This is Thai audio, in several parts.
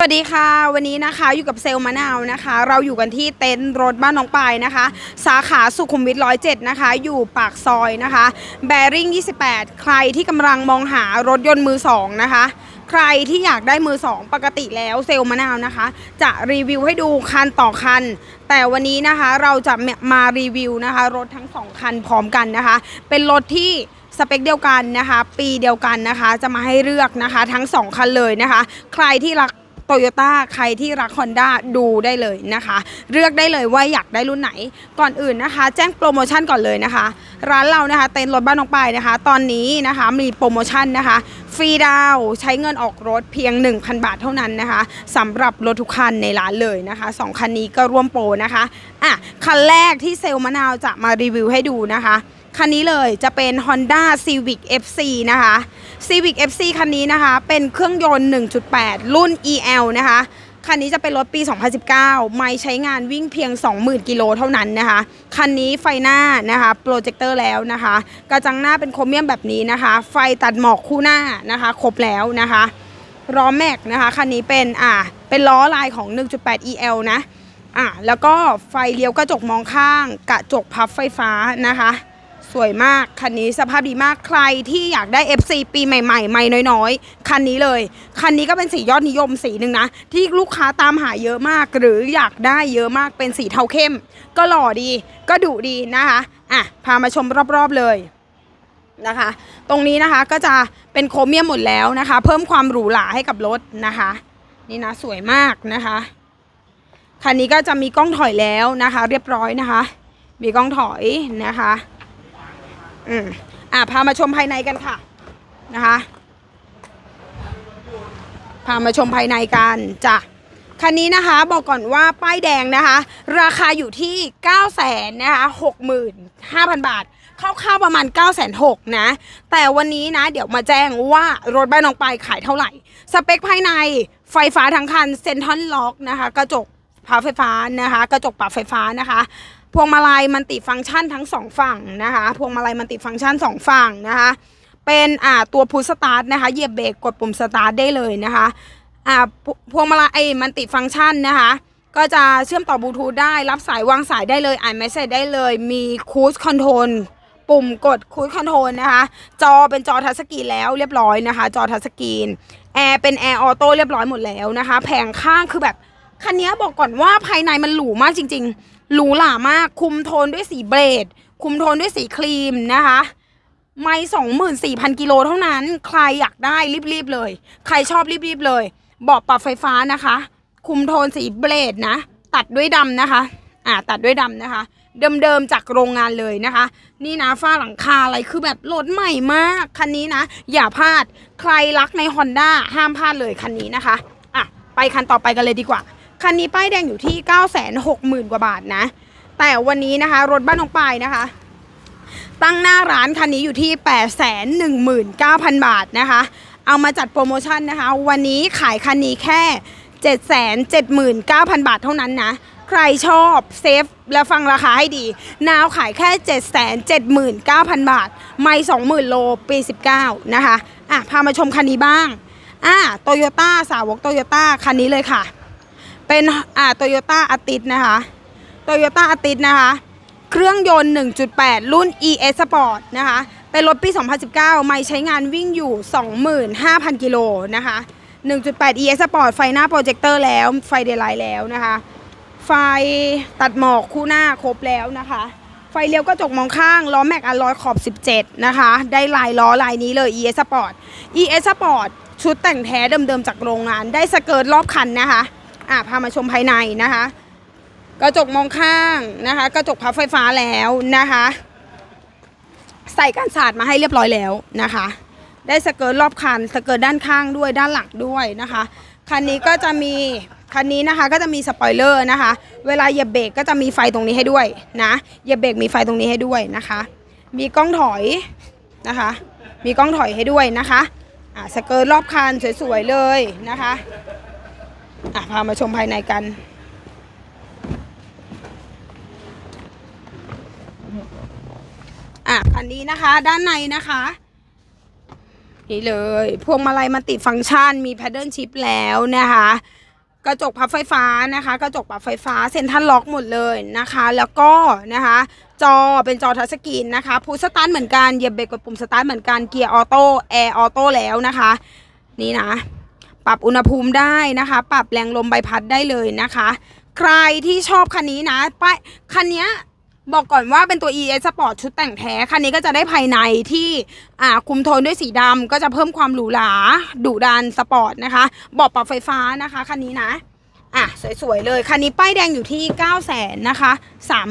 สวัสดีค่ะวันนี้นะคะอยู่กับเซลมะนาวนะคะ เราอยู่กันที่เต็นท์รถบ้านน้องปายนะคะ สาขาสุขุมวิทร้อยเจ็ดนะคะ อยู่ปากซอยนะคะ แบริ่ง 28 ใครที่กำลังมองหารถยนต์มือสองนะคะ ใครที่อยากได้มือสองปกติแล้วเซลมะนาวนะคะ จะรีวิวให้ดูคันต่อคัน แต่วันนี้นะคะเราจะมารีวิวนะคะ รถทั้งสองคันพร้อมกันนะคะ เป็นรถที่สเปคเดียวกันนะคะ ปีเดียวกันนะคะ จะมาให้เลือกนะคะ ทั้ง2คันเลยนะคะ ใครที่รัก โตโยต้าใครที่รัก Honda ดูได้เลยนะคะ เลือกได้เลยว่าอยากได้รุ่นไหน ก่อนอื่นนะคะ แจ้งโปรโมชั่นก่อนเลยนะคะ ร้านเรานะคะเต็นรถบ้านน้องปายนะคะ ตอนนี้นะคะมีโปรโมชั่นนะคะฟรีดาวใช้เงินออกรถเพียง 1,000 บาทเท่านั้นนะคะสำหรับรถทุกคันในร้านเลยนะคะสองคันนี้ก็ร่วมโปรนะคะอะคันแรกที่เซลล์มะนาวจะมารีวิวให้ดูนะคะ คันนี้เลยจะเป็น Honda Civic FC นะคะ Civic FC คันนี้นะคะ เป็นเครื่องยนต์ 1.8 รุ่น EL นะคะ คันนี้จะเป็นรถปี 2019 ไม่ใช้งานวิ่งเพียง 20,000 กิโลเท่านั้นนะคะ คันนี้ไฟหน้านะคะโปรเจคเตอร์แล้วนะคะ กระจังหน้าเป็นโครเมียมแบบนี้นะคะ ไฟตัดหมอกคู่หน้านะคะครบแล้วนะคะล้อแม็กนะคะคันนี้เป็นอ่าเป็นล้อลายของ 1.8 EL นะอะแล้วก็ไฟเลี้ยวกระจกมองข้าง กระจกพับไฟฟ้านะคะ สวยมาก คันนี้สภาพดีมากใครที่อยากได้ FC ปีใหม่ๆใหม่น้อยๆ คันนี้เลย คันนี้ก็เป็นสียอดนิยมสีหนึ่งนะ ที่ลูกค้าตามหาเยอะมาก หรืออยากได้เยอะมากเป็นสีเทาเข้ม ก็หล่อดี ก็ดุดีนะคะอะพามาชมรอบๆเลยนะคะ ตรงนี้นะคะก็จะเป็นโครเมียมหมดแล้วนะคะ เพิ่มความหรูหราให้กับรถนะคะ นี่นะสวยมากนะคะ คันนี้ก็จะมีกล้องถอยแล้วนะคะ เรียบร้อยนะคะ มีกล้องถอยนะคะ อืมอะพามาชมภายในกันค่ะนะคะ พามาชมภายในกันจ้ะคันนี้นะคะบอกก่อนว่าป้ายแดงนะคะ ราคาอยู่ที่ 9 0 0แสนนะคะ65,000 บาทคร่าวๆประมาณ 9 6 0 0 0นะ แต่วันนี้นะ เดี๋ยวมาแจ้งว่ารถบ้านน้องปายขายเท่าไหร่ สเปคภายในไฟฟ้าทั้งคันเซนทรัลล็อกนะคะ กระจกพับไฟฟ้านะคะ กระจกปรับไฟฟ้านะคะ พวงมาลัยมันติฟังก์ชันทั้งสองฝั่งนะคะพวงมาลัยมันติฟังก์ชันสองฝั่งนะคะเป็นอ่าตัวพุชสตาร์ทนะคะเหยียบเบรกกดปุ่มสตาร์ทได้เลยนะคะอ่าพวงมาลัยมันติฟังก์ชันนะคะก็จะเชื่อมต่อบลูทูธได้รับสายวางสายได้เลยอ่านเมสเซจได้เลยมีคูสคอนโทรลปุ่มกดคูดคอนโทรลนะคะ จอเป็นจอทัชสกรีนแล้วเรียบร้อยนะคะ จอทัชสกรีนแอร์เป็นแอร์ออโต้เรียบร้อยหมดแล้วนะคะ แผงข้างคือแบบ คันนี้บอกก่อนว่าภายในมันหรูมากจริง หรูหรามาก คุมโทนด้วยสีเบรด คุมโทนด้วยสีครีมนะคะไม่สองหมื่นสี่พันกิโลเท่านั้น ใครอยากได้รีบๆเลย ใครชอบรีบๆเลยเบาะปรับไฟฟ้านะคะ คุมโทนสีเบรดนะ ตัดด้วยดำนะคะ อ่า ตัดด้วยดำนะคะ เดิมๆจากโรงงานเลยนะคะ นี่นะฝ้าหลังคาอะไรคือแบบรถใหม่มาก คันนี้นะ อย่าพลาด ใครรักใน Honda ห้ามพลาดเลยคันนี้นะคะ อะ ไปคันต่อไปกันเลยดีกว่า คันนี้ป้ายแดงอยู่ที่ 9 6 0 0 0 0 กว่าบาทนะ แต่วันนี้นะคะ รถบ้านของปายนะคะ ตั้งหน้าร้านคันนี้อยู่ที่ 8 1 9 0 0 0 บาทนะคะ เอามาจัดโปรโมชั่นนะคะ วันนี้ขายคันนี้แค่ 7 7 9 0 0 0 บาทเท่านั้นนะ ใครชอบเซฟและฟังราคาให้ดี นาวขายแค่ 7 7 9 0 0 0 บาท ไม่ 20,000 โล ปี 19 นะคะ อะ พามาชมคันนี้บ้าง อะโตโยต้าสาวกโตโยต้าคันนี้เลยค่ะ เป็นอ่าโตโยต้าอาติสนะคะโตโยต้าอาติสนะคะ เครื่องยนต์ 1.8 รุ่น ES Sport นะคะ เป็นรถปี 2019 ไม่ใช้งานวิ่งอยู่ 25,000 กิโลนะคะ 1.8 ES Sport ไฟหน้าโปรเจคเตอร์แล้ว ไฟเดย์ไลท์แล้วนะคะ ไฟตัดหมอกคู่หน้าครบแล้วนะคะ ไฟเลี้ยวกระจกมองข้างล้อแม็กอลลอยขอบ 17 นะคะ ได้ลายล้อลายนี้เลย ES Sport ES Sport ชุดแต่งแท้เดิมๆจากโรงงาน ได้สเกิร์ตรอบคันนะคะ อะพามาชมภายในนะคะ กระจกมองข้างนะคะ กระจกพับไฟฟ้าแล้วนะคะ ใส่กันสาดมาให้เรียบร้อยแล้วนะคะ ได้สเกิร์ตรอบคันสเกิร์ตด้านข้างด้วยด้านหลังด้วยนะคะคันนี้ก็จะมีคันนี้นะคะก็จะมีสปอยเลอร์นะคะ เวลาเหยียบเบรกก็จะมีไฟตรงนี้ให้ด้วยนะเหยียบเบรกมีไฟตรงนี้ให้ด้วยนะคะ มีกล้องถอยนะคะ มีกล้องถอยให้ด้วยนะคะอ่าสเกิร์ตรอบคันสวยๆเลยนะคะ อะพามาชมภายในกัน อะคันนี้นะคะด้านในนะคะ นี่เลยพวงมาลัยมันติดฟังก์ชันมีแพดเดิลชิพแล้วนะคะกระจกพับไฟฟ้านะคะ กระจกปรับไฟฟ้าเซ็นทรัลล็อกหมดเลยนะคะ แล้วก็นะคะ จอเป็นจอทัชสกรีนนะคะพูสตาร์ทเหมือนกันเหยียบเบรกกดปุ่มสตาร์ทเหมือนกันเกียร์ออโต้แอร์ออโต้แล้วนะคะ นี่นะ ปรับอุณหภูมิได้นะคะ ปรับแรงลมใบพัดได้เลยนะคะ ใครที่ชอบคันนี้นะป้ายคันนี้บอกก่อนว่าเป็นตัว ES Sport ชุดแต่งแท้ คันนี้ก็จะได้ภายในที่อ่าคุมโทนด้วยสีดำก็จะเพิ่มความหรูหราดุดันสปอร์ตนะคะเบอกปรับไฟฟ้านะคะคันนี้นะอะสวยๆเลย คันนี้ป้ายแดงอยู่ที่ 9 0 0 0 0นนะคะ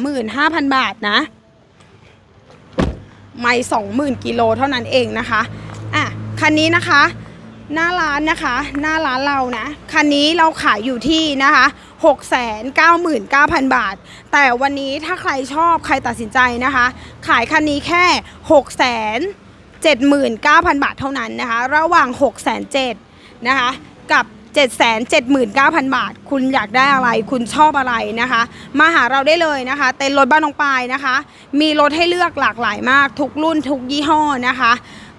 35,000 บาทนะ ไม่ 20,000 กิโลเท่านั้นเองนะคะอะคันนี้นะคะ หน้าร้านนะคะ หน้าร้านเรานะ คันนี้เราขายอยู่ที่นะคะ 699,000 บาท แต่วันนี้ถ้าใครชอบใครตัดสินใจนะคะ ขายคันนี้แค่ 679,000 บาทเท่านั้นนะคะ ระหว่าง 607,000นะคะ กับ 779,000 บาท คุณอยากได้อะไร คุณชอบอะไรนะคะ มาหาเราได้เลยนะคะ เต็นท์รถบ้านน้องปายนะคะ มีรถให้เลือกหลากหลายมาก ทุกรุ่นทุกยี่ห้อนะคะ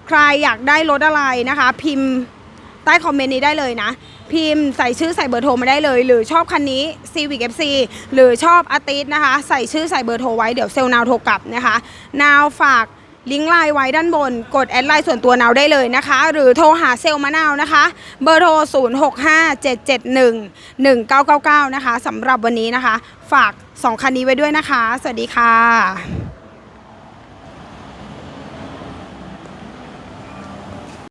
ใครอยากได้รถอะไรนะคะ พิมพ์ ต้คอมเมนต์นี้ได้เลยนะ พิมพ์ใส่ชื่อใส่เบอร์โทรมาได้เลย หรือชอบคันนี้ Civic FC หรือชอบอาติสนะคะ ใส่ชื่อใส่เบอร์โทรไว้เดี๋ยวเซลล์นาวโทรกลับนะคะ นาวฝากลิงก์ไลน์ไว้ด้านบน กดแอดไลน์ส่วนตัวนาวได้เลยนะคะ หรือโทรหาเซลล์มะนาวนะคะ เบอร์โทร 0657711999 นะคะสำหรับวันนี้นะคะ ฝาก 2 คันนี้ไว้ด้วยนะคะ สวัสดีค่ะ